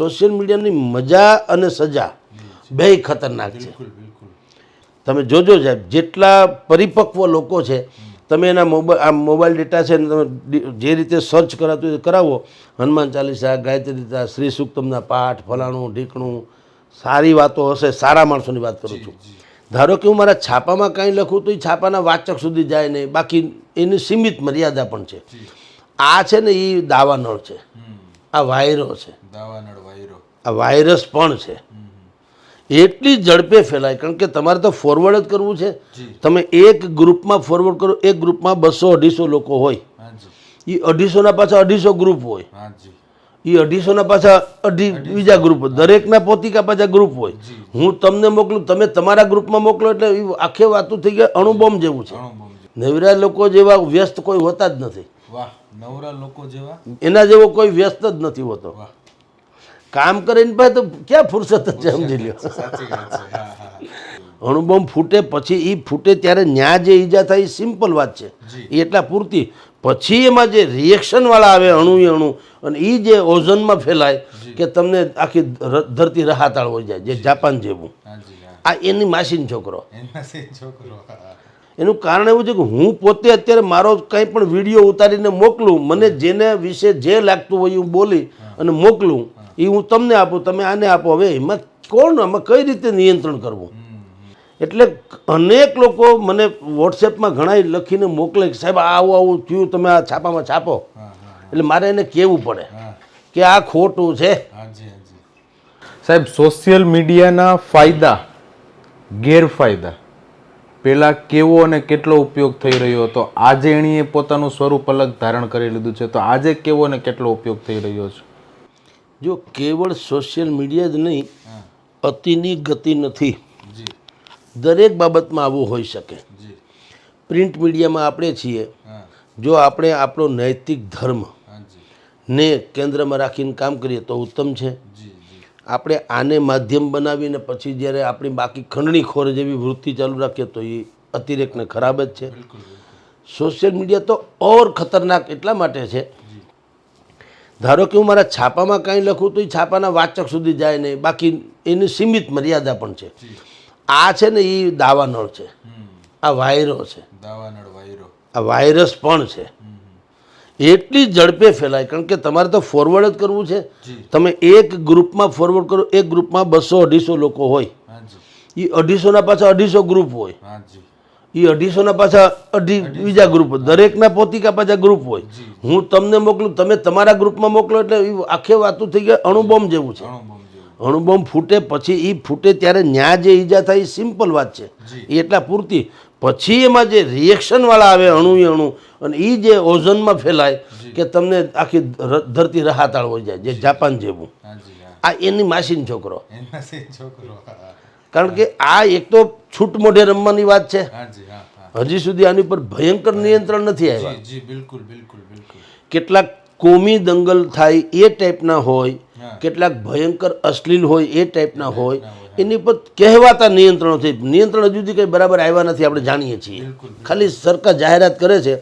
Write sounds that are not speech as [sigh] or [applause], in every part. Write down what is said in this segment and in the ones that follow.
Social મીડિયાની મજા અને સજા બેય ખતરનાક છે. તમે જોજો સાહેબ જેટલા પરિપક્વ લોકો છે તમે એના મોબાઈલ આ મોબાઈલ ડેટા છે ને તમે જે રીતે સર્ચ કરાતું એ કરાવો. હનુમાન ચાલીસા ગાયત્રી શ્રી સુક્તમના પાઠ ફલાણું ઢીકણું સારી વાતો હશે સારા માણસોની વાત કરું છું. ધારો કે હું મારા છાપામાં કાંઈ લખું તો એ છાપાના વાચક સુધી જાય નહીં બાકી એની સીમિત મર્યાદા પણ છે. આ છે ને એ દાવાનળ છે. આ વાયરો છે. દાવાનળ આ વાયરસ પણ છે. એટલી ઝડપે ફેલાય કારણ કે તમારે તો ફોરવર્ડ જ કરવું છે. તમે એક ગ્રુપમાં ફોરવર્ડ કરો એક ગ્રુપમાં બસો અઢીસો લોકો હોય. એ અઢીસોના પાછા અઢીસો ગ્રુપ હોય. એ અઢીસોના પાછા અઢી બીજા ગ્રુપ દરેકના પોતિકા પાછા ગ્રુપ હોય. હું તમને મોકલું તમે તમારા ગ્રુપમાં મોકલો એટલે એ આખે વાતું થઈ ગયા અણુબોમ્બ જેવું છે. નવરા લોકો જેવા વ્યસ્ત કોઈ હોતા જ નથી. વાહ નવરા લોકો જેવા? એના જેવો કોઈ વ્યસ્ત જ નથી હોતો. વાહ. કામ કરીને પાસે તો ક્યાં ફુરસત છે સમજી લ્યો. અણુબોમ્બ ફૂટે પછી એ ફૂટે ત્યારે ન્યા જે ઈજા થાય એ સિમ્પલ વાત છે. એ એટલા પૂરતી. પછી એમાં જે રિએક્શનવાળા આવે અણુ એ અણુ અને એ જે ઓઝોનમાં ફેલાય કે તમને આખી ધરતી રહાતાળ હોઈ જાય જે જાપાન જેવું. આ એની માસીન છોકરો. એના કારણ એવું છે કે હું પોતે અત્યારે મારો કંઈ પણ વીડિયો ઉતારીને મોકલું મને જેને વિશે જે લાગતું હોય હું બોલી અને મોકલું એ હું તમને આપું તમે આને આપો. હવે એમાં કોણ આમાં કઈ રીતે નિયંત્રણ કરવું? એટલે અનેક લોકો મને વોટ્સએપમાં ઘણા લખીને મોકલે કે સાહેબ આ આવું આવું થયું તમે આ છાપામાં છાપો. એટલે મારે એને કહેવું પડે કે આ ખોટું છે. હાજી હાજી. સાહેબ સોશિયલ મીડિયાના ફાયદા ગેરફાયદા. પહેલાં કેવો અને કેટલો ઉપયોગ થઈ રહ્યો હતો? આજે એણીએ પોતાનું સ્વરૂપ અલગ ધારણ કરી લીધું છે. તો આજે કેવો અને કેટલો ઉપયોગ થઈ રહ્યો છે? જો કેવળ સોશિયલ મીડિયા જ નહીં અતિની ગતિ નથી. દરેક બાબતમાં આવું હોઈ શકે. પ્રિન્ટ મીડિયામાં આપણે છીએ. જો આપણે આપણો નૈતિક ધર્મ ને કેન્દ્રમાં રાખીને કામ કરીએ તો ઉત્તમ છે. આપણે આને માધ્યમ બનાવીને પછી જ્યારે આપણી બાકી ખંડણી ખોર જેવી વૃત્તિ ચાલુ રાખીએ તો એ અતિરેકને ખરાબ જ છે. સોશિયલ મીડિયા તો ઓર ખતરનાક એટલા માટે છે ધારો કે હું મારા છાપામાં કાંઈ લખું તો એ છાપાના વાચક સુધી જાય નહીં. બાકી એની સીમિત મર્યાદા પણ છે. આ છે ને એ દાવાનળ છે. આ વાયરો છે. દાવાનળ વાયરો. આ વાયરસ પણ છે. એટલી ઝડપે ફેલાય. કારણ કે તમારે તો ફોરવર્ડ જ કરવું છે. તમે એક ગ્રુપમાં ફોરવર્ડ કરો એક ગ્રુપમાં બસો અઢીસો લોકો હોય. એ અઢીસોના પાછા અઢીસો ગ્રુપ હોય. એ અઢીસોના પાછા અઢી બીજા ગ્રુપ દરેકના પોતિકા પાછા ગ્રુપ હોય. હું તમને મોકલું તમે તમારા ગ્રુપમાં મોકલો એટલે એ આખે વાતું થઈ ગયા અણુબોમ્બ જેવું છે. અણુબોમ્બ ફૂટે પછી એ ફૂટે ત્યારે ન્યા જે ઈજા થાય એ સિમ્પલ વાત છે. એ એટલા પૂરતી. પછી એમાં જે રિએક્શનવાળા આવે અણુ એ અણુ અને એ જે ઓઝોનમાં ફેલાય કે તમને આખી ધરતી રહાતાળ હોઈ જાય જે જાપાન જેવું. આ એની માસીન છોકરો. છોકરો. કારણ કે આ એક તો છૂટ મોઢે રમવાની વાત છે. હાજી સુધી આની પર ભયંકર નિયંત્રણ નથી આવ્યા. બિલકુલ બિલકુલ કેટલાક કોમી દંગલ થાય એ ટાઈપના હોય કેટલાક ભયંકર અશ્લીલ હોય એ ટાઈપના હોય એની પર કહેવાતા નિયંત્રણો થઈ નિયંત્રણ હજુ સુધી કંઈ બરાબર આવ્યા નથી આપણે જાણીએ છીએ. ખાલી સરકાર જાહેરાત કરે છે.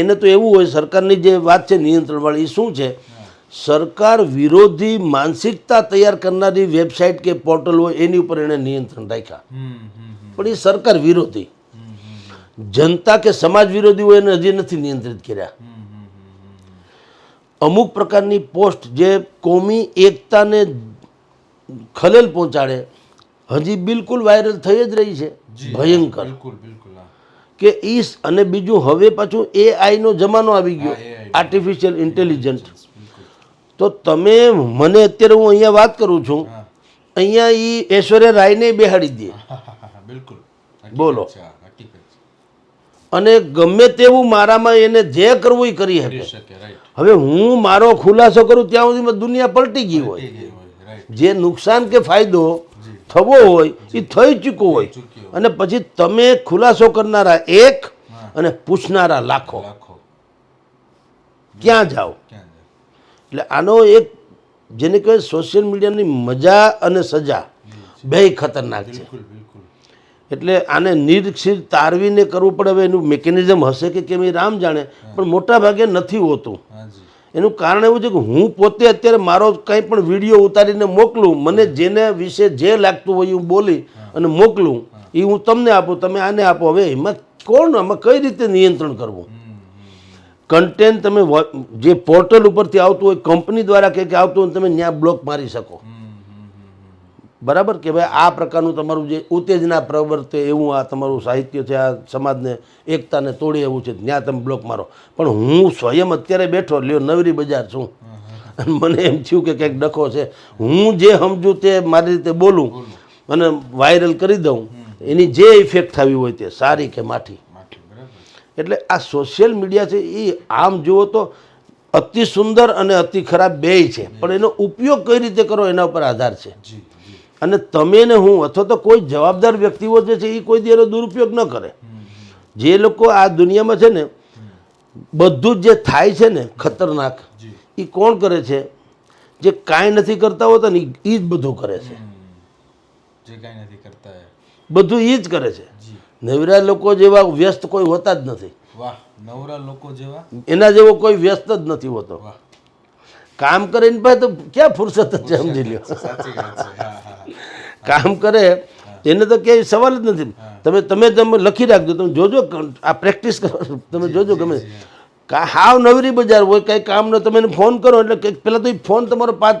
એને તો એવું હોય સરકારની જે વાત છે નિયંત્રણવાળી એ શું છે? સરકાર વિરોધી માનસિકતા તૈયાર કરનારી વેબસાઇટ કે પોર્ટલ હોય એની ઉપર એણે નિયંત્રણ રાખ્યા. પણ એ સરકાર વિરોધી. જનતા કે સમાજ વિરોધી હોય એને હજી નથી નિયંત્રિત કર્યા. અમુક પ્રકારની પોસ્ટ જે કોમી એકતાને ખલેલ પહોંચાડે હજી બિલકુલ વાયરલ થઈ જ રહી છે. ભયંકર. કે ઈ અને બીજું હવે પાછું એઆઈનો જમાનો આવી ગયો. આર્ટિફિશિયલ ઇન્ટેલિજન્ટ બિલકુલ તો તમે મને અત્યારે હું અહીંયા વાત કરું છું અહીંયા એ ઐશ્વર્યા રાયને બેહાડી દે. બિલકુલ. બોલો. અને ગમે તેવું મારામાં એને જે કરવું એ કરી શકે. હવે હું મારો ખુલાસો કરું ત્યાં સુધી દુનિયા પલટી ગઈ હોય. જે નુકસાન કે ફાયદો થવો હોય એ થઈ ચૂક્યો હોય. અને પછી તમે ખુલાસો કરનારા એક અને પૂછનારા લાખો. ક્યાં જાઓ? એટલે આનો એક જેને કહેવાય સોશિયલ મીડિયાની મજા અને સજા બેય ખતરનાક છે. એટલે આને નિરીક્ષિત તારવીને કરવું પડે હવે એનું મિકેનિઝમ હશે કે કેમ એ રામ જાણે પણ મોટા ભાગે નથી હોતું. એનું કારણ એવું છે કે હું પોતે અત્યારે મારો કંઈ પણ વીડિયો ઉતારીને મોકલું મને જેને વિશે જે લાગતું હોય હું બોલી અને મોકલું એ હું તમને આપું તમે આને આપો. હવે એમાં કોણ આમાં કઈ રીતે નિયંત્રણ કરવું? કન્ટેન્ટ તમે જે પોર્ટલ ઉપરથી આવતું હોય કંપની દ્વારા કંઈક આવતું હોય તમે ત્યાં બ્લોક મારી શકો. બરાબર? કે ભાઈ આ પ્રકારનું તમારું જે ઉત્તેજના પ્રવર્તે એવું આ તમારું સાહિત્ય છે આ સમાજને એકતાને તોડે એવું છે ત્યાં તમે બ્લોક મારો. પણ હું સ્વયં અત્યારે બેઠો લ્યો નવરી બજાર છું. અને મને એમ થયું કે કંઈક ડખો છે. હું જે સમજું તે મારી રીતે બોલું અને વાયરલ કરી દઉં. એની જે ઇફેક્ટ થવી હોય તે સારી કે માઠી. એટલે આ સોશિયલ મીડિયા છે એ આમ જુઓ તો અતિ સુંદર અને અતિ ખરાબ બેય છે. પણ એનો ઉપયોગ કઈ રીતે કરો એના ઉપર આધાર છે. અને તમે ને હું અથવા તો કોઈ જવાબદાર વ્યક્તિઓ જે છે એ કોઈ દી એનો દુરુપયોગ ન કરે. જે લોકો આ દુનિયામાં છે ને બધું જ જે થાય છે ને ખતરનાક એ કોણ કરે છે? જે કાંઈ નથી કરતા હોતા ને એ જ બધું કરે છે. જે કાંઈ નથી કરતા બધું એ જ કરે છે. નવરા લોકો જેવા વ્યસ્ત કોઈ હોતા જ નથી. વાહ નવરા લોકો જેવા? એના જેવો કોઈ વ્યસ્ત જ નથી હોતો. કામ કરે એની પાસે તો ક્યાં ફુરસત જ છે સમજી લ્યો. કામ કરે એને તો ક્યાંય સવાલ જ નથી. તમે તમે તમે લખી રાખજો તમે જોજો આ પ્રેક્ટિસ કરો. તમે જોજો ગમે. હાવ નવરી બજાર હોય કંઈ કામ ન તમે ફોન કરો એટલે પહેલાં તો એ ફોન તમારો પાંચ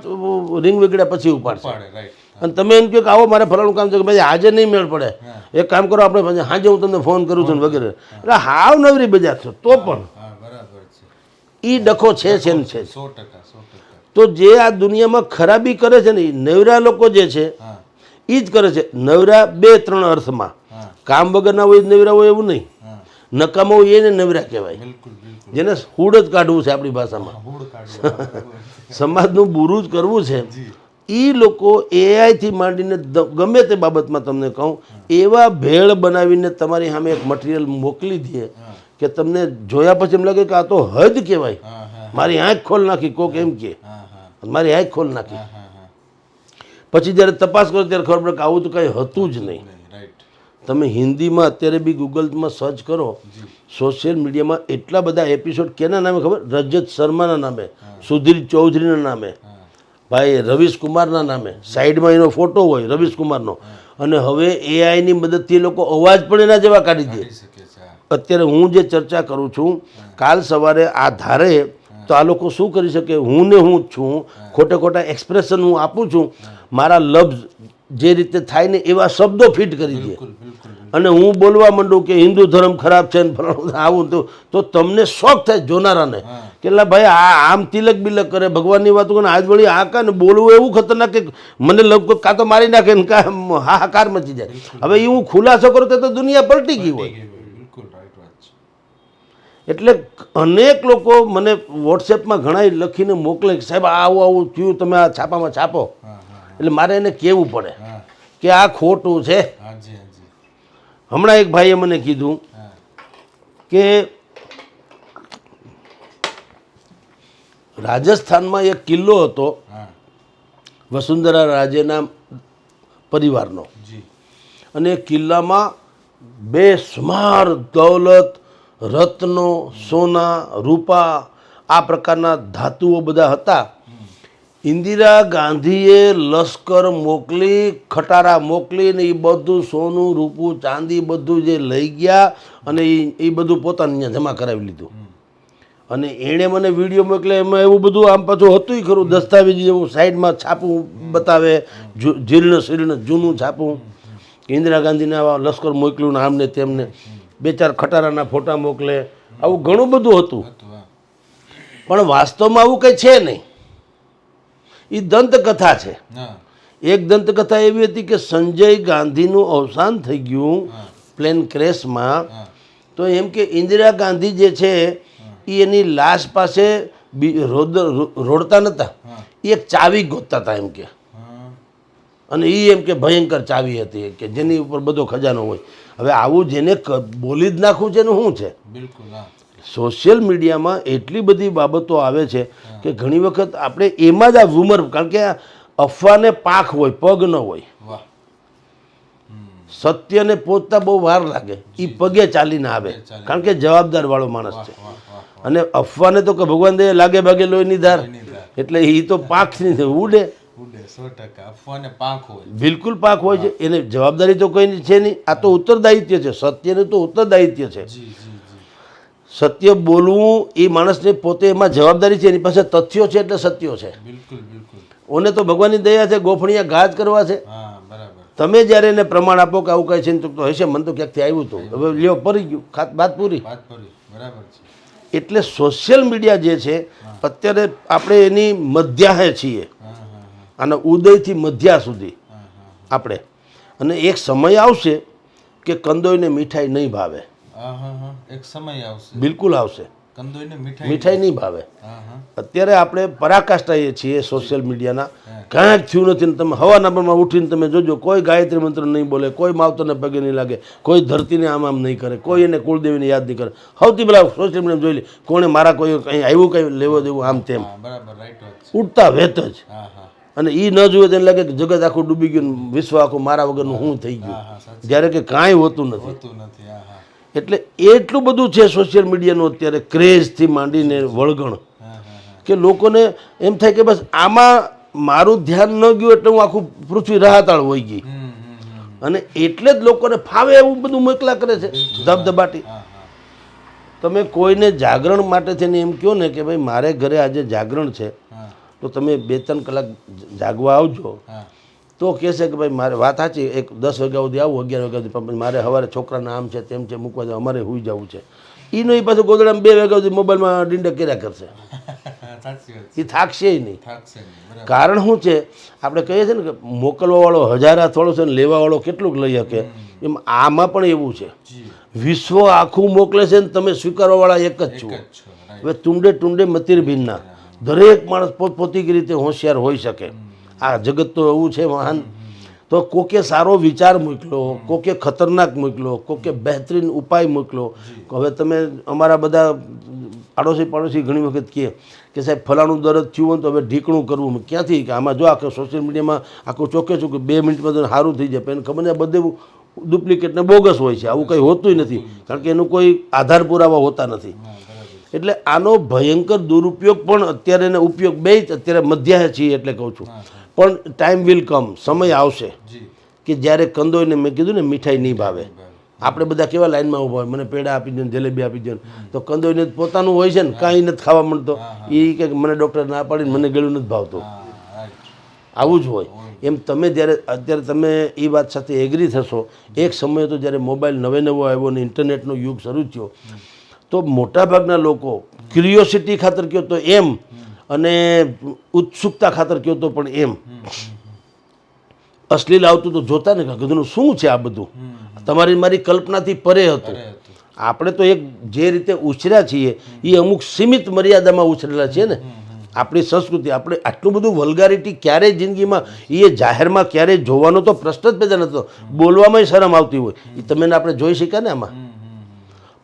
રિંગ વગડ્યા પછી ઉપાડશે. રાઈટ અને તમે એમ કહો કે આવો મારે ફલાણું કામ છે કે ભાઈ આજે નહીં મેળ પડે. એક કામ કરો આપણે પછી હું તમને ફોન કરું છું વગેરે. એટલે હાવ નવરી બજાર છો તો પણ બરાબર એ ડખો છે છે ને છે તો જે આ દુનિયામાં ખરાબી કરે છે ને એ નવરા લોકો જે છે એ જ કરે છે. નવરા બે ત્રણ અર્થમાં. કામ વગરના હોય નવરા હોય એવું નહીં. નકામો હોય એને નવરા કહેવાય. જેને હૂડ જ કાઢવું છે આપણી ભાષામાં. [laughs] સમાજનું બુરું જ કરવું છે. એ લોકો એઆઈથી માંડીને ગમે તે બાબતમાં તમને કહું એવા ભેળ બનાવીને તમારી સામે એક મટીરિયલ મોકલી દે કે તમને જોયા પછી એમ લાગે કે આ તો હદ કહેવાય. મારી આંખ ખોલ નાખી કોક એમ કે. મારી આંખ ખોલ નાખી. પછી જ્યારે તપાસ કરો ત્યારે ખબર પડે કે આવું તો કંઈ હતું જ નહીં. તમે હિન્દીમાં અત્યારે બી ગૂગલમાં સર્ચ કરો સોશિયલ મીડિયામાં એટલા બધા એપિસોડ કેના નામે ખબર? રજત શર્માના નામે સુધીર ચૌધરીના નામે. ભાઈ રવીશ કુમારના નામે. સાઈડમાં એનો ફોટો હોય રવીશ કુમારનો અને હવે એઆઈની મદદથી એ લોકો અવાજ પણ એના જેવા કાઢી દે. અત્યારે હું જે ચર્ચા કરું છું કાલ સવારે આ ધારે તો આ લોકો શું કરી શકે? હું ને હું જ છું. ખોટે ખોટા એક્સપ્રેશન હું આપું છું. મારા લફ્ઝ જે રીતે થાય ને એવા શબ્દો ફિટ કરી દે. અને હું બોલવા માંડું કે હિન્દુ ધર્મ ખરાબ છે ને ફલાણું [laughs] આવું તો તો તમને શોખ થાય જોનારાને. કે ભાઈ આ આમ તિલક બિલક કરે ભગવાનની વાત કરે આજ વળી આ કા ને બોલવું એવું ખતરનાક કે મને લગભગ કાં તો મારી નાખે ને કાં હાહાકાર મચી જાય. હવે એ હું ખુલાસો કરું તો તો દુનિયા પલટી ગઈ હોય. એટલે અનેક લોકો મને વોટ્સએપમાં ઘણા લખીને મોકલે કે સાહેબ આ આવું આવું થયું તમે આ છાપામાં છાપો. એટલે મારે એને કહેવું પડે કે આ ખોટું છે. હમણાં એક ભાઈએ મને કીધું કે રાજસ્થાનમાં એક કિલ્લો હતો વસુંધરા રાજેના પરિવારનો. અને કિલ્લામાં કિલ્લામાં બેસમાર દૌલત રત્નો સોના રૂપા આ પ્રકારના ધાતુઓ બધા હતા. ઇન્દિરા ગાંધીએ લશ્કર મોકલી ખટારા મોકલી ને એ બધું સોનું રૂપું ચાંદી બધું જે લઈ ગયા અને એ એ બધું પોતાને જમા કરાવી લીધું. અને એણે મને વીડિયો મોકલે એમાં એવું બધું આમ પાછું હતું ખરું દસ્તાવેજ જેવું સાઈડમાં છાપું બતાવે જીર્ણ શીર્ણ જૂનું છાપું. ઇન્દિરા ગાંધીને લશ્કર મોકલ્યું ને આમને તેમને બે ચાર ખટારાના ફોટા મોકલે આવું ઘણું બધું હતું. પણ વાસ્તવમાં આવું કંઈ છે નહીં. એ દંતકથા છે. એક દંતકથા એવી હતી કે સંજય ગાંધીનું અવસાન થઈ ગયું પ્લેન ક્રેશમાં. તો એમ કે ઇન્દિરા ગાંધી જે છે એ એની લાશ પાસે રોડતા નહોતા એ એક ચાવી ગોતતા હતા એમ કે. અને એ એમ કે ભયંકર ચાવી હતી કે જેની ઉપર બધો ખજાનો હોય. હવે આવું જેને બોલી જ નાખવું છે એનું શું છે? બિલકુલ સોશિયલ મીડિયામાં એટલી બધી બાબતો આવે છે કે ઘણી વખત આપણે એમાં જ આ વુમર કારણ કે અફવાને પાંખ હોય પગ ન હોય. સત્યને પહોંચતા બહુ વાર લાગે. એ પગે ચાલીને આવે. કારણ કે જવાબદાર વાળો માણસ છે. અને અફવાને તો કે ભગવાન દે લાગે ભાગે લોહીની ધાર. એટલે એ તો પાંખ નહીં ઉડે. બિલકુલ પાક હોય છે. એને જવાબદારી તો કોઈ છે નહીં. આ તો ઉત્તરદાયિત્વ છે. સત્યનું તો ઉત્તરદાયિત્વ છે. સત્ય બોલવું એ માણસને પોતે એમાં જવાબદારી છે એની પાસે તથ્યો છે એટલે સત્યો છે. બિલકુલ બિલકુલ. ઓને તો ભગવાનની દયા છે ગોફણિયા ઘાત કરવા છે. તમે જ્યારે એને પ્રમાણ આપો કે આવું કહે છે તો હશે મને તો ક્યાંકથી આવ્યું હતું હવે લ્યો પરી ગયું ખાત વાત પૂરી. બરાબર છે. એટલે સોશિયલ મીડિયા જે છે અત્યારે આપણે એની મધ્યાહે છીએ. અને ઉદયથી મધ્યા સુધી આપણે. અને એક સમય આવશે કે કંદોઈને મીઠાઈ નહીં ભાવે. એક સમય આવશે. બિલકુલ આવશે. મીઠાઈ નહીં ભાવે. અત્યારે આપણે પરાકાષ્ઠાએ છીએ સોશિયલ મીડિયાના કાંઈક થયું નથી તમે હવાના નંબરમાં ઉઠીને તમે જોજો કોઈ ગાયત્રી મંત્ર નહીં બોલે કોઈ માવતરને પગે નહીં લાગે કોઈ ધરતીને આમ આમ નહીં કરે કોઈ એને કુળદેવીને યાદ નહીં કરે. સૌથી પેલા સોશિયલ મીડિયા જોઈ લે કોણે મારા કોઈ કંઈ આવ્યું કંઈ લેવો દેવું આમ તેમ. ઉઠતા વેત જ. અને એ ન જોવે તેને લાગે કે જગત આખું ડૂબી ગયું વિશ્વ આખું મારા વગરનું હું થઈ ગયું. જ્યારે કે કાંઈ હોતું નથી. એટલે એટલું બધું છે સોશિયલ મીડિયાનું અત્યારે ક્રેઝથી માંડીને વળગણ. કે લોકોને એમ થાય કે બસ આમાં મારું ધ્યાન ન ગયું એટલે હું આખું પૃથ્વી રાહતાળ હોઈ ગઈ. અને એટલે જ લોકોને ફાવે એવું બધું મોકલા કરે છે. ધબધબાટી. તમે કોઈને જાગરણ માટે થઈને એમ કહો ને કે ભાઈ મારે ઘરે આજે જાગરણ છે તો તમે બે ત્રણ કલાક જાગવા આવજો. તો કહેશે કે ભાઈ મારે વાત સાચી એક દસ વાગ્યા સુધી આવું અગિયાર વાગ્યા સુધી પણ મારે સવારે છોકરાના આમ છે તેમ છે મૂકવા જવું અમારે હોઈ જવું છે. એ એ પાછું ગોદડામાં બે વાગ્યા સુધી મોબાઈલમાં ડિંડક કર્યા કરશે. [laughs] એ થાકશે નહીં. નહીં કારણ શું છે આપણે કહીએ છીએ ને કે મોકલવાવાળો હજારા થોડો છે ને લેવાવાળો કેટલુંક લઈ શકે. એમ આમાં પણ એવું છે. વિશ્વ આખું મોકલે છે ને તમે સ્વીકારવાવાળા એક જ છો. હવે તુંડે ટુંડે મતિર ભિન્ના દરેક માણસ પોતપોતી રીતે હોશિયાર હોઈ શકે. આ જગત તો એવું છે મહાન. તો કોકે સારો વિચાર મોકલો કોકે ખતરનાક મોકલો કોકે બહેતરીન ઉપાય મોકલો હવે તમે અમારા બધા પાડોશી પાડોશી ઘણી વખત કહે કે સાહેબ ફલાણું દરદ થયું હોય તો હવે ઢીકણું કરવું. ક્યાંથી કે આમાં જો આખું સોશિયલ મીડિયામાં આખું ચોકે છું કે બે મિનિટમાં તો સારું થઈ જાય. પણ ખબર ને આ બધે ડુપ્લિકેટને બોગસ હોય છે. આવું કંઈ હોતું નથી. કારણ કે એનું કોઈ આધાર પુરાવા હોતા નથી. એટલે આનો ભયંકર દુરુપયોગ પણ અત્યારે એને ઉપયોગ બે જ અત્યારે મધ્યાહે છીએ એટલે કહું છું. પણ ટાઈમ વિલ કમ સમય આવશે. કે જ્યારે કંદોઈને મેં કીધું ને મીઠાઈ નહીં ભાવે. આપણે બધા કેવા લાઈનમાં ઊભા હોય? મને પેડા આપી દો ને જલેબી આપી દો ને. તો કંદોઈને પોતાનું હોય છે ને કાંઈ નથી ખાવા મળતો. એ કે મને ડૉક્ટર ના પાડીને મને ગળ્યું નથી ભાવતું. આવું જ હોય. એમ તમે જ્યારે અત્યારે તમે એ વાત સાથે એગ્રી થશો એક સમય તો જ્યારે મોબાઈલ નવે નવો આવ્યો ને ઇન્ટરનેટનો યુગ શરૂ થયો તો મોટાભાગના લોકો ક્યુરિયોસિટી ખાતર કહો તો એમ અને ઉત્સુકતા ખાતર કહો તો પણ એમ. અશ્લીલ આવતું તો જોતા ને ગધનું શું છે આ બધું? તમારી મારી કલ્પનાથી પરે હતું. આપણે તો એક જે રીતે ઉછર્યા છીએ એ અમુક સીમિત મર્યાદામાં ઉછરેલા છીએ ને. આપણી સંસ્કૃતિ આપણે આટલું બધું વલ્ગારિટી ક્યારેય જિંદગીમાં એ જાહેરમાં ક્યારેય જોવાનો તો પ્રશ્ન જ પેદા નતો. બોલવામાં શરમ આવતી હોય. એ તમે આપણે જોઈ શક્યા ને આમાં?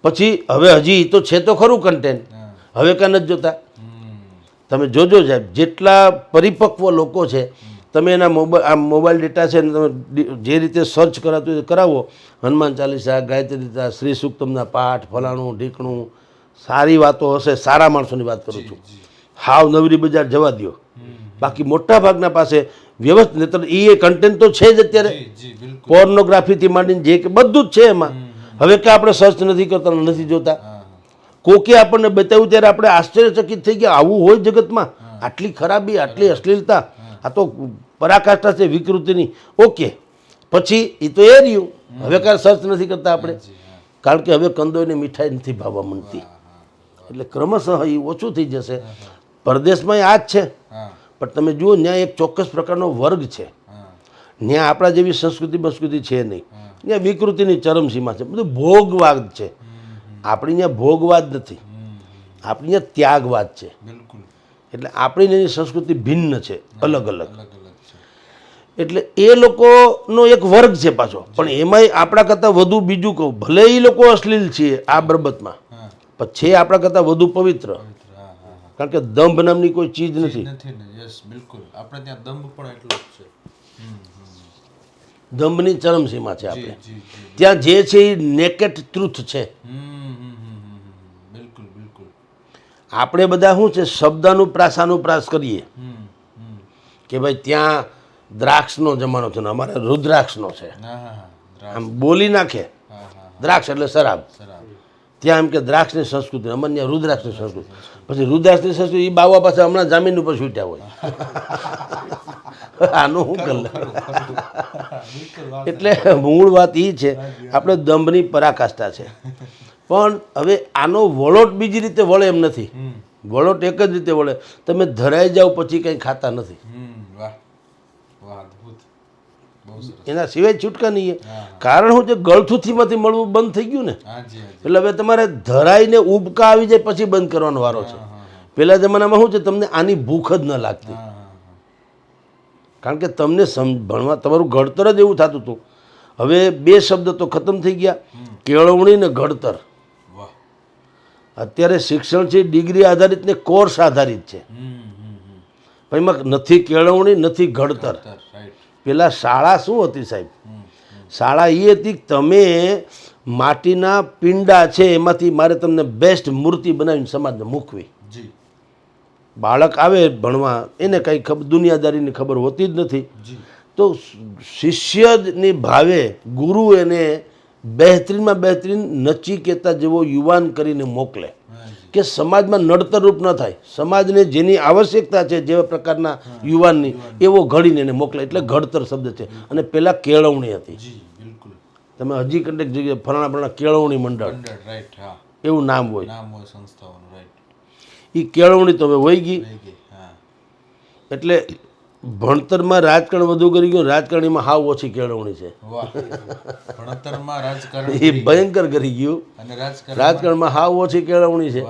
પછી હવે હજી એ તો છે તો ખરું કન્ટેન્ટ હવે કાં નથી જોતા. તમે જોજો સાહેબ જેટલા પરિપક્વ લોકો છે તમે એના મોબાઈલ આ મોબાઈલ ડેટા છે ને તમે જે રીતે સર્ચ કરાતું હોય કરાવો. હનુમાન ચાલીસા ગાયત્રી શ્રી સુક્તમના પાઠ ફલાણું ઢીકણું સારી વાતો હશે સારા માણસોની વાત કરું છું. હાવ નવરી બજાર જવા દ્યો. બાકી મોટા ભાગના પાસે વ્યવસ્થિત નહીંતર એ કન્ટેન્ટ તો છે જ અત્યારે. પોર્નોગ્રાફીથી માંડીને જે કે બધું જ છે એમાં. હવે કે આપણે સર્ચ નથી કરતા નથી જોતા. કોકે આપણને બતાવ્યું ત્યારે આપણે આશ્ચર્યચકિત થઈ ગયા આવું હોય જગતમાં? આટલી ખરાબી આટલી અશ્લીલતા આ તો પરાકાષ્ઠા છે વિકૃતિની. ઓકે. પછી એ તો એ રહ્યું. હવે કાંઈ સર્ચ નથી કરતા આપણે. કારણ કે હવે કંદોઈને મીઠાઈ નથી ભાવવા માંડતી એટલે ક્રમશઃ એ ઓછું થઈ જશે. પરદેશમાં આ જ છે. પણ તમે જુઓ ત્યાં એક ચોક્કસ પ્રકારનો વર્ગ છે. ત્યાં આપણા જેવી સંસ્કૃતિ સંસ્કૃતિ છે નહીં. ત્યાં વિકૃતિની ચરમસીમા છે. બધું ભોગવાદ છે. આપણી ત્યાં ભોગવાદ નથી. આપણી ત્યાં ત્યાગવાદ છે. બિલકુલ. એટલે આપણી એની સંસ્કૃતિ ભિન્ન છે અલગ અલગ. એટલે એ લોકોનો એક વર્ગ છે પાછો. પણ એમાંય આપણા કરતાં વધુ બીજું કહું ભલે એ લોકો અશ્લીલ છે આ બરબતમાં પણ છે આપણા કરતાં વધુ પવિત્ર. કારણ કે દંભ નામની કોઈ ચીજ નથી. નથી ને યસ બિલકુલ. આપણે ત્યાં દંભ પણ એટલો જ છે. હમ હમ. દંભની ચરમસીમા છે આપણે. ત્યાં જે છે એ નેકેટ ટ્રુથ છે. આપણે બધા શું છે શબ્દનું અનુપ્રાસ કરીએ. કે ભાઈ ત્યાં દ્રાક્ષનો જમાનો છે ને અમારે રુદ્રાક્ષનો છે. આમ બોલી નાખે. દ્રાક્ષ એટલે શરાબ. ત્યાં એમ કે દ્રાક્ષની સંસ્કૃતિ ત્યાં રુદ્રાક્ષની સંસ્કૃતિ. પછી રુદ્રાક્ષની સંસ્કૃતિ એ બાવા પાસે હમણાં જામીન ઉપર છૂટ્યા હોય. [laughs] આનું શું કરે એટલે મૂળ વાત એ છે આપણે દંભની પરાકાષ્ઠા છે. પણ હવે આનો વળોટ બીજી રીતે વળે એમ નથી. વળોટ એક જ રીતે વળે. તમે ધરાઈ જાઓ પછી કંઈ ખાતા નથી. એના સિવાય છૂટકા નહીં. કારણ હું જે ગળથુથીમાંથી મળવું બંધ થઈ ગયું ને. એટલે હવે તમારે ધરાઈને ઉબકા આવી જાય પછી બંધ કરવાનો વારો છે. પહેલા જમાનામાં શું છે? તમને આની ભૂખ જ ન લાગતી. કારણ કે તમને સમ ભણવા તમારું ઘડતર જ એવું થતું હતું. હવે બે શબ્દ તો ખતમ થઈ ગયા. કેળવણી ને ઘડતર. અત્યારે શિક્ષણ છે ડિગ્રી આધારિત ને કોર્સ આધારિત છે. પણ એમાં નથી કેળવણી નથી ઘડતર. પેલા શાળા શું હતી સાહેબ? શાળા એ હતી કે તમે માટીના પિંડા છે એમાંથી મારે તમને બેસ્ટ મૂર્તિ બનાવીને સમાજને મૂકવી. બાળક આવે ભણવા એને કંઈ ખબર દુનિયાદારીની ખબર હોતી જ નથી. તો શિષ્યની ભાવે ગુરુ એને બહેતરીનમાં બહેતરીન નચિકેતા જેવો યુવાન કરીને મોકલે. કે સમાજમાં નડતરરૂપ ન થાય. સમાજને જેની આવશ્યકતા છે જેવા પ્રકારના યુવાનની એવો ઘડીને એને મોકલે. એટલે ઘડતર શબ્દ છે. અને પહેલાં કેળવણી હતી. બિલકુલ. તમે હજી કંટેક જગ્યાએ ફલાણા ફલાણા કેળવણી મંડળ. રાઈટ હા. એવું નામ હોય. એ કેળવણી તો હવે વહી ગઈ. ગઈ હા. એટલે ભણતરમાં રાજકારણ વધુ કરી ગયું રાજકારણીમાં હાવ ઓછી કેળવણી છે. ભણતરમાં રાજકારણ એ ભયંકર કરી ગયું. રાજકારણમાં હાવ ઓછી કેળવણી છે.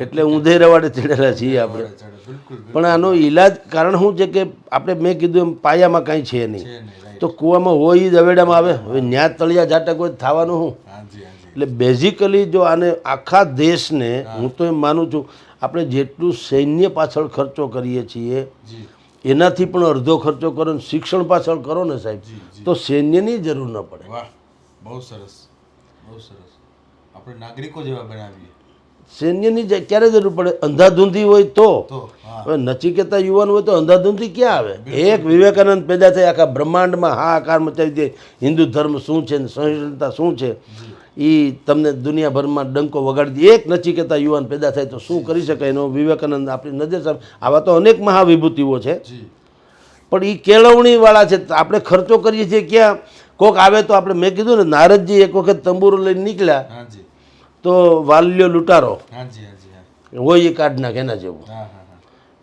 એટલે ઊંધે રવાડે ચડેલા છીએ આપણે. પણ આનો ઈલાજ કારણ શું છે કે આપણે મેં કીધું એમ પાયામાં કાંઈ છે નહીં. તો કૂવામાં હોય જ અવેડામાં આવે. હવે ન્યા તળિયા જાટક હોય થવાનું શું? એટલે બેઝિકલી જો આને આખા દેશને હું તો એમ માનું છું આપણે જેટલું સૈન્ય પાછળ ખર્ચો કરીએ છીએ એનાથી પણ અડધો ખર્ચો કરો ને શિક્ષણ પાછળ કરો ને સાહેબ તો સૈન્યની જરૂર ન પડે. વાહ બહુ સરસ બહુ સરસ. આપણે નાગરિકો જેવા બનાવીએ. સૈન્યની ક્યારે જરૂર પડે? અંધાધૂંધી હોય તો. હવે નચિકેતા યુવાન હોય તો અંધાધૂંધી ક્યાં આવે? એક વિવેકાનંદ પેદા થઈ આખા બ્રહ્માંડમાં હાહાકાર મચાવી દે હિન્દુ ધર્મ શું છે સહિષ્ણુતા શું છે? એ તમને દુનિયાભરમાં ડંકો વગાડી દે એક નચિકેતા યુવાન પેદા થાય તો શું કરી શકાય એનો વિવેકાનંદ આપણી નજર સામે. આવા તો અનેક મહાવિભૂતિઓ છે. પણ એ કેળવણીવાળા છે આપણે ખર્ચો કરીએ છીએ ક્યાં? કોક આવે તો આપણે મેં કીધું ને નારદજી એક વખત તંબુરો લઈને નીકળ્યા. તો વાલ્યો લૂંટારો. હોય એ કાઢ નાખે એના જેવું.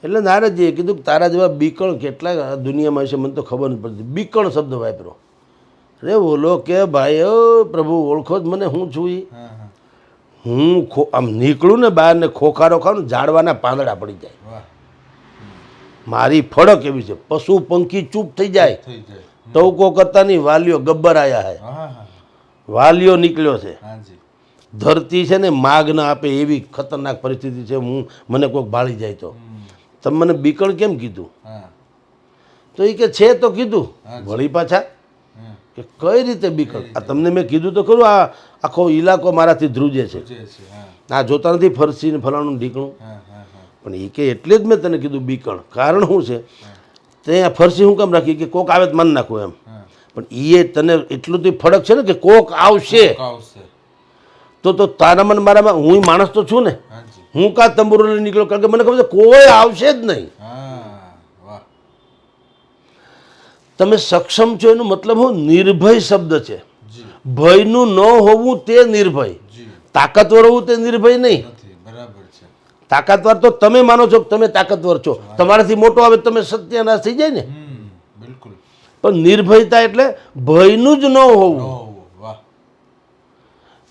એટલે નારદજીએ કીધું કે તારા જેવા બીકણ કેટલા દુનિયામાં છે મને તો ખબર નથી પડતી. બીકણ શબ્દ વાપરો. અરે બોલો કે ભાઈ ઓ પ્રભુ ઓળખો જ મને હું છું ઈ. હા ખો આમ નીકળું ને બહાર ને ખોખારો ખાઉં ને ઝાડવાના પાંદડા પડી જાય. મારી ફળક એવી છે. પશુ પંખી ચૂપ થઈ જાય. ટવકો કરતાની વાલીઓ ગબ્બર આયા હે. વાલીઓ નીકળ્યો છે. ધરતી છે ને માગ ના આપે એવી ખતરનાક પરિસ્થિતિ છે. હું મને કોઈક ભાળી જાય તો. તમે મને બીકણ કેમ કીધું? હા. તો એ કે છે તો કીધું. વળી પાછા? કે કઈ રીતે બીકળ આ તમને મેં કીધું તો ખરું આ આખો ઇલાકો મારાથી ધ્રુજે છે. આ જોતા નથી ફરસી ને ફલાણું ઢીકણું. પણ એ કે એટલે જ મેં તને કીધું બીકણ. કારણ શું છે? ત્યાં ફરસી હું કેમ રાખી કે કોક આવે તો મન નાખું એમ. પણ એ તને એટલું તો ફરક છે ને કે કોક આવશે. તો તો તારા મન મારામાં હું માણસ તો છું ને. હું કા તંબુરો નીકળ્યો? કારણ કે મને ખબર છે કોઈ આવશે જ નહીં હા વાહ તમે સક્ષમ છો એનો મતલબ હું નિર્ભય શબ્દ છે. ભયનું ન હોવું તે નિર્ભય. તાકાતવર હોવું તે નિર્ભય નહીં. તાકાતવર તો તમે માનો છો કે તમે તાકાતવર છો. તમારાથી મોટો આવે તમે સત્યનાશ થઈ જાય ને. બિલકુલ. પણ નિર્ભયતા એટલે ભયનું જ ન હોવું.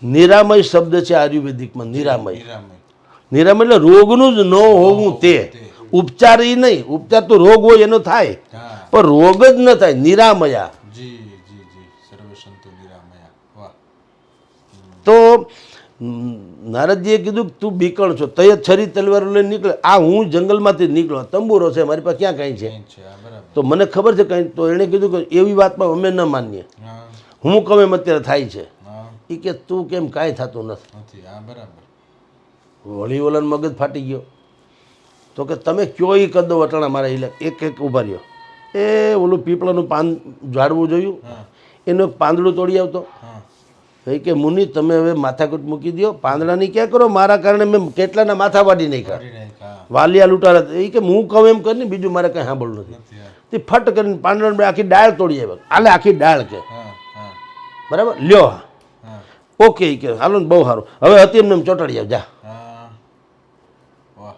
નિરામય શબ્દ છે આયુર્વેદિકમાં નિરામય. નિરામય. નિરામય એટલે રોગનું જ ન હોવું તે. ઉપચાર એ નહીં. ઉપચાર તો રોગ હોય એનો થાય. પણ રોગ જ ન થાય નિરામયા. તો નારદજીએ કીધું કે તું બીકણ છો તય છરી તલવાર લઈને નીકળે. આ હું જંગલમાંથી નીકળો. તંબુરો છે મારી પાસે ક્યાં કાંઈ છે? તો મને ખબર છે કંઈ તો એણે કીધું કે એવી વાતમાં અમે ન માનીએ. હા. કમ એમ અત્યારે થાય છે. એ કે તું કેમ કાંઈ થતું નથી? વળી વલણ મગજ ફાટી ગયો. તો કે તમે કયો એ કદો વટાણા મારા ઇલે એક એક ઊભા રહ્યો. એ ઓલું પીપળાનું પાન ઝાડવું જોયું. એનું પાંદડું તોડી આવતો. એ કે મુનિ તમે હવે માથાકૂટ મૂકી દો પાંદડાની ક્યાં કરો? મારા કારણે મેં કેટલાના માથા વાડી નાખ્યા. વાલિયા લૂંટારા. એ કે હું કહું એમ કરીને બીજું મારે કંઈ સાંભળવું નથી. તે ફટ કરીને પાંદડા આખી ડાળ તોડી આવ્યા. આલે આખી ડાળ કે. બરાબર? લ્યો હા. ઓકે કે હાલો બહુ સારું. હવે હતી એમને એમ ચોટાડી આવ જા હા વાહ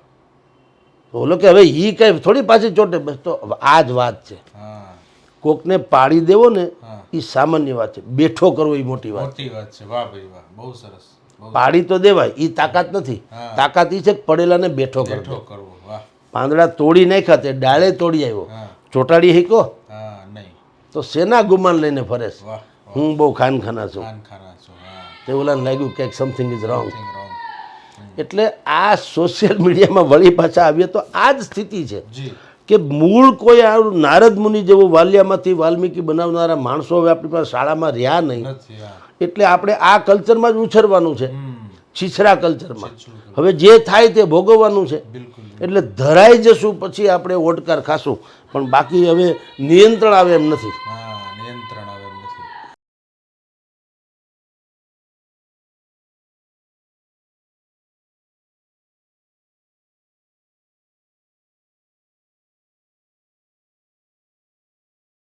તો ઓલો કે હવે એ કઈ થોડી પાછી ચોટે. બસ તો આ જ વાત છે. કોકને પાડી દેવો ને એ સામાન્ય વાત છે. બેઠો કરવો એ મોટી વાત મોટી વાત છે. વાહ ભાઈ વાહ. બહુ સરસ. પાડી તો દેવાય એ તાકાત નથી. તાકાત એ છે પડેલાને બેઠો કરવો. કરવો. પાંદડા તોડી નાખ્યા તે ડાળે તોડી આવ્યો. ચોટાડી હીકો તો શેના ગુમાન લઈને ફરે હું બહુ ખાનખાના છું. તે ઓલાને લાગ્યું કે સમથિંગ ઇઝ રોંગ એટલે આ સોશિયલ મીડિયામાં વળી પાછા આવીએ તો આ જ સ્થિતિ છે કે મૂળ કોઈ આ નારદ મુનિ જેવો વાલિયામાંથી વાલ્મીકી બનાવનારા માણસો હવે આપણી પાસે શાળામાં રહ્યા નહીં. એટલે આપણે આ કલ્ચરમાં જ ઉછરવાનું છે. છીછરા કલ્ચરમાં હવે જે થાય તે ભોગવવાનું છે. એટલે ધરાઈ જશું પછી આપણે ઓટકાર ખાશું પણ બાકી હવે નિયંત્રણ આવે એમ નથી.